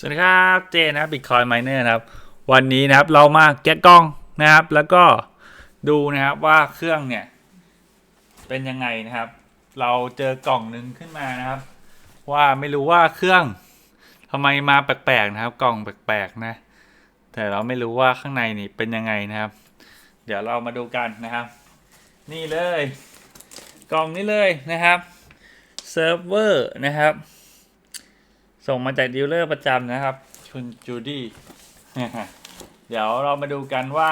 สวัสดีครับเจนะครับ Bitcoin Miner นะครับ วันนี้นะครับเรามาแกะกล้องนะครับ แล้วก็ดูนะครับว่าเครื่องเนี่ย เป็นยังไงนะครับ เราเจอกล่องหนึ่งขึ้นมานะครับ ว่าไม่รู้ว่าเครื่องทำไมมาแปลกๆนะครับ กล่องแปลกๆนะ แต่เราไม่รู้ว่าข้างในนี่เป็นยังไงนะครับ เดี๋ยวเรามาดูกันนะครับ นี่เลย กล่องนี้เลยนะครับเซิร์ฟเวอร์นะครับ ส่งมาจากดีลเลอร์ประจำนะครับ คุณจูดี้เดี๋ยวเรามาดูกันว่า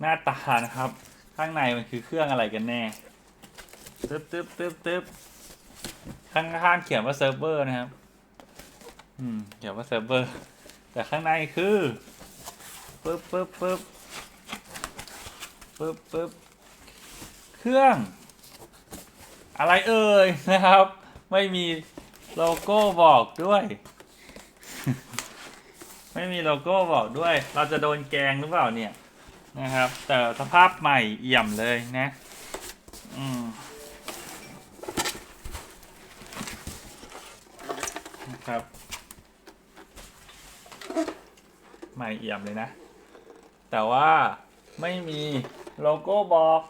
หน้าตานะครับ ข้างในมันคือเครื่องอะไรกันแน่ตึ๊บตึ๊บตึ๊บตึ๊บข้างข้างๆเขียนว่าเซิร์ฟเวอร์นะครับ อืมเขียนว่าเซิร์ฟเวอร์ แต่ข้างในคือปึ๊บปึ๊บปึ๊บปึ๊บปึ๊บเครื่อง อะไรเอ่ยนะครับ ไม่มี โลโก้บอกด้วย ไม่มีโลโก้บอกด้วย เราจะโดนแกงหรือเปล่าเนี่ยนะครับ แต่สภาพใหม่เอี่ยมเลยนะอืมนะครับ ใหม่เอี่ยมเลยนะ แต่ว่าไม่มีโลโก้บอก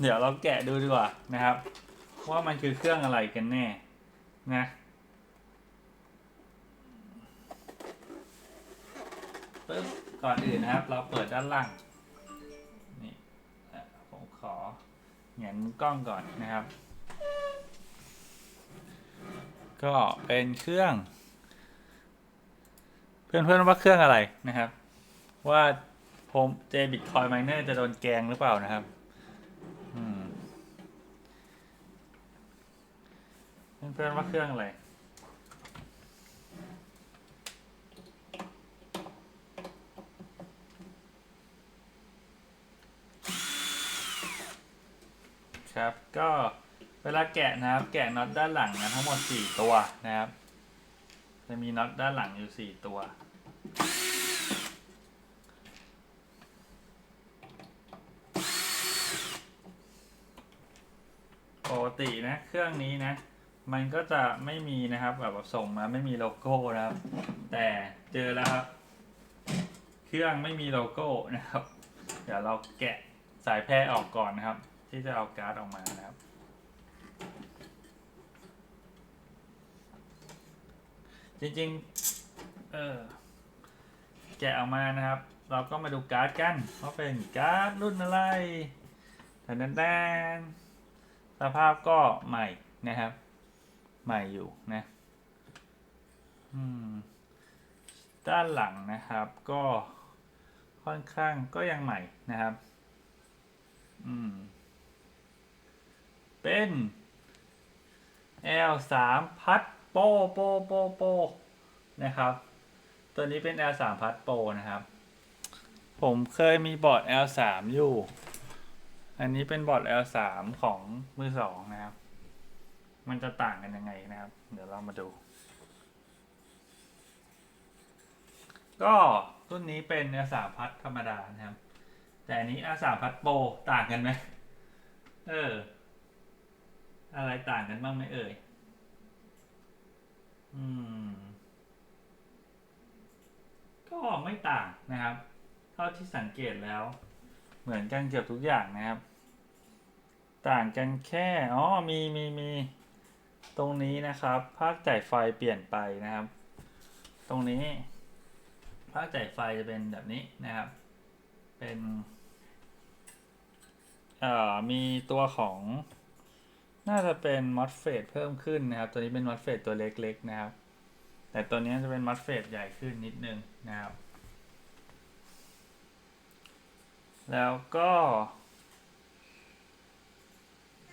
เดี๋ยวเราแกะดูดีกว่านะครับ ว่ามันคือเครื่องอะไรกันแน่ นะปึ๊บก่อนอื่นนะครับ เราเปิดด้านล่างนี่ผมขอเงียนกล้องก่อนนะครับ ก็เป็นเครื่อง เพื่อนๆว่าเครื่องอะไรนะครับ ว่าผมเจบิตคอยไมเนอร์จะโดนแกงหรือเปล่านะครับ อืม เพื่อนๆว่าเครื่องอะไร ครับ ก็เวลาแกะนะครับ แกะน็อตด้านหลังนะทั้งหมด 4 ตัวนะครับ จะมีน็อตด้านหลังอยู่ 4 ตัวปกตินะ เครื่องนี้นะ มันก็จะไม่มีนะครับแบบส่งมาไม่มีโลโก้นะครับ แต่เจอแล้วครับ เครื่องไม่มีโลโก้นะครับ เดี๋ยวเราแกะสายแพร่ออกก่อนนะครับ ที่จะเอาการ์ดออกมานะครับ จริงๆ เออแกะออกมานะครับ เราก็มาดูการ์ดกันว่าเป็นการ์ดรุ่นอะไรแทนแดนสภาพก็ใหม่นะครับ ใหม่อยู่นะด้านหลังนะครับก็ค่อนข้างก็ยังใหม่นะครับ อืม เป็น L 3 พัดโปโปโปโปนะครับ ตัวนี้เป็น L 3 พัดโปนะครับ ผมเคยมีบอร์ด L 3 อยู่ อันนี้เป็นบอร์ด L 3 ของมือสองนะครับ มันจะต่างกันยังไงนะครับ เดี๋ยวเรามาดู ก็รุ่นนี้เป็น L 3พัดธรรมดานะครับ แต่อันนี้ L 3พัดโปรต่างกันไหมเออ อะไรต่างกันบ้างไหมเอ่ย อืม ก็ไม่ต่างนะครับ เท่าที่สังเกตแล้ว เหมือนกันเกือบทุกอย่างนะครับ ต่างกันแค่ อ๋อ มีมีมี ตรงนี้นะครับ ภาคจ่ายไฟเปลี่ยนไปนะครับ ตรงนี้ ภาคจ่ายไฟจะเป็นแบบนี้นะครับ เป็นอ่อมีตัวของ น่าจะเป็น MOSFET เพิ่มขึ้นนะครับ ตัวนี้เป็น MOSFET ตัวเล็กๆนะครับ แต่ตัวนี้จะเป็น MOSFET ใหญ่ขึ้นนิดนึงนะครับ แล้วก็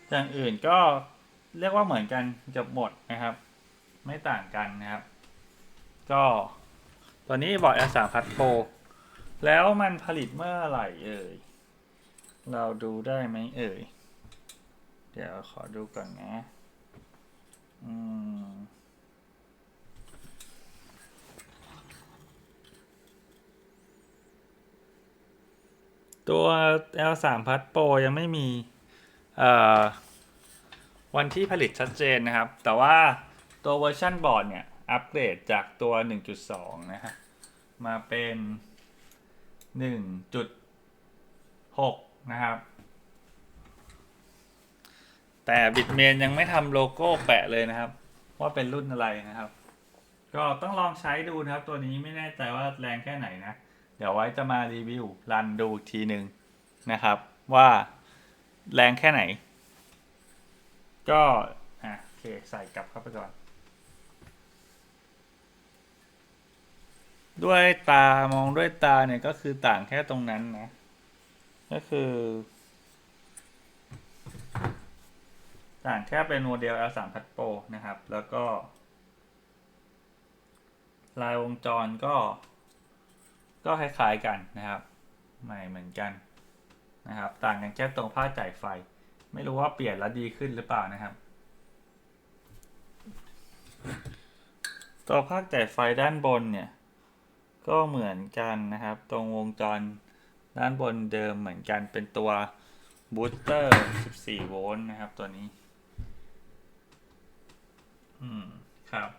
อย่างอื่นก็ เรียกว่าเหมือนกันเกือบหมดนะครับ ไม่ต่างกันนะครับ ก็ตัวนี้บอร์ด L3 พัดโปรแล้วมันผลิตเมื่อไหร่เอ่ย เราดูได้ไหมเอ่ย เดี๋ยวขอดูก่อนนะอืมตัว L3 พัดโปรยังไม่มี เอ่อ วันที่ผลิตชัดเจนนะครับ แต่ว่าตัวเวอร์ชันบอร์ดเนี่ยอัปเกรดจากตัว 1.2 นะฮะมาเป็น 1.6 นะครับ แต่บิตเมนยังไม่ทำโลโก้แปะเลยนะครับ ว่าเป็นรุ่นอะไรนะครับ ก็ต้องลองใช้ดูนะครับ ตัวนี้ไม่แน่ใจว่าแรงแค่ไหนนะ เดี๋ยวไว้จะมารีวิวรันดูทีหนึ่งนะครับ ว่าแรงแค่ไหน ก็อะโอเคใส่กลับเข้าไปก่อน ด้วยตามองด้วยตาเนี่ยก็คือต่างแค่ตรงนั้นนะ ก็คือ ต่างแค่เป็นโมเดล L3 Pad Pro นะครับ แล้วก็ ลายวงจรก็ ก็คล้ายๆกันนะครับ ใหม่เหมือนกันนะครับ ต่างกันแค่ตรงผ้าจ่ายไฟ ไม่รู้ว่าเปลี่ยนแล้วดีขึ้นหรือเปล่านะครับ ตัวภาคจ่ายไฟด้านบนเนี่ย ก็เหมือนกันนะครับ ตรงวงจรด้านบนเดิมเหมือนกันเป็นตัวบูสเตอร์ 14 โวลต์นะครับตัวนี้ อืม ครับ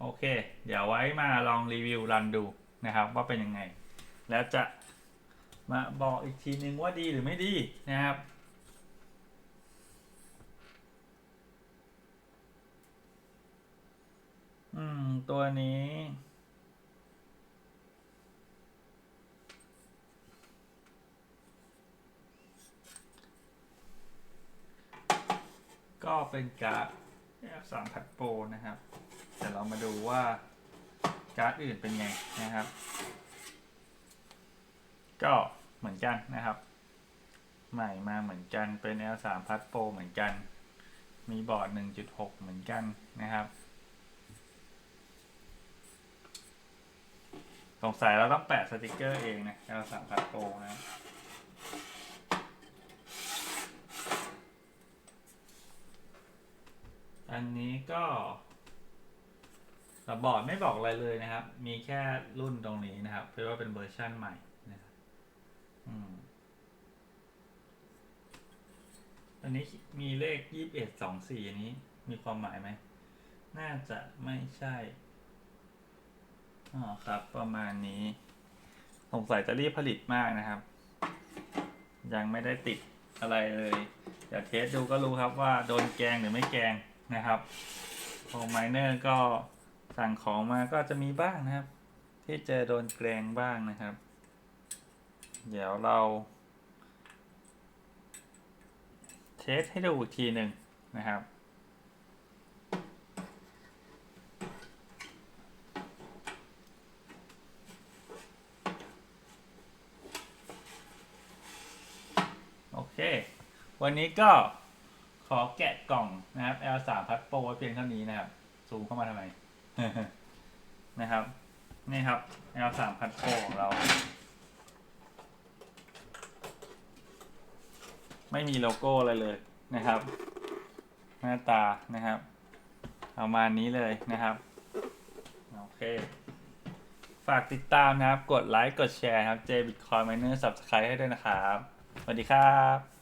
โอเค เดี๋ยวไว้มาลองรีวิวรันดูนะครับ ว่าเป็นยังไง แล้วจะมาบอกอีกทีนึงว่าดีหรือไม่ดีนะครับ อืม ตัวนี้ ก็เป็นการ์ด F3 พัดโปรนะครับเดี๋ยวเรามาดูว่า การ์ดอื่นเป็นไงนะครับ ก็เหมือนกันนะครับ ใหม่มาเหมือนกันเป็น L3 พัดโปรเหมือนกัน มีบอร์ด 1.6 เหมือนกันนะครับ สงสัยเราต้องแปะสติกเกอร์เองนะ L3 พัดโปรนะอันนี้ก็แต่บอร์ดไม่บอกอะไรเลยนะครับ มีแค่รุ่นตรงนี้นะครับเพราะว่าเป็นเวอร์ชั่นใหม่นะครับอันนี้มีเลขยี่สิบเอ็ดสองสี่อันนี้ มีความหมายไหม น่าจะไม่ใช่ อ๋อครับ ประมาณนี้สงสัยจะรีบผลิตมากนะครับ ยังไม่ได้ติดอะไรเลยเดี๋ยวเทสดูก็รู้ครับว่าโดนแกงหรือไม่แกงนะครับขอไมเนอร์ก็สั่งของมาก็จะมีบ้างนะครับ ที่เจอโดนแกลงบ้างนะครับ เดี๋ยวเรา เทสให้ดูอีกทีหนึ่งนะครับ โอเค วันนี้ก็ขอแกะกล่องนะครับ L3 พัดโปรเพียงเท่านี้นะครับ ซูมเข้ามาทำไม นะครับ นี่ครับ L3 พัดโปรของเรา ไม่มีโลโก้อะไรเลยนะครับ หน้าตานะครับประมาณนี้เลยนะครับโอเค ฝากติดตามนะครับ กดไลค์ กดแชร์ครับ J Bitcoin Miner Subscribe ให้ด้วยนะครับ สวัสดีครับ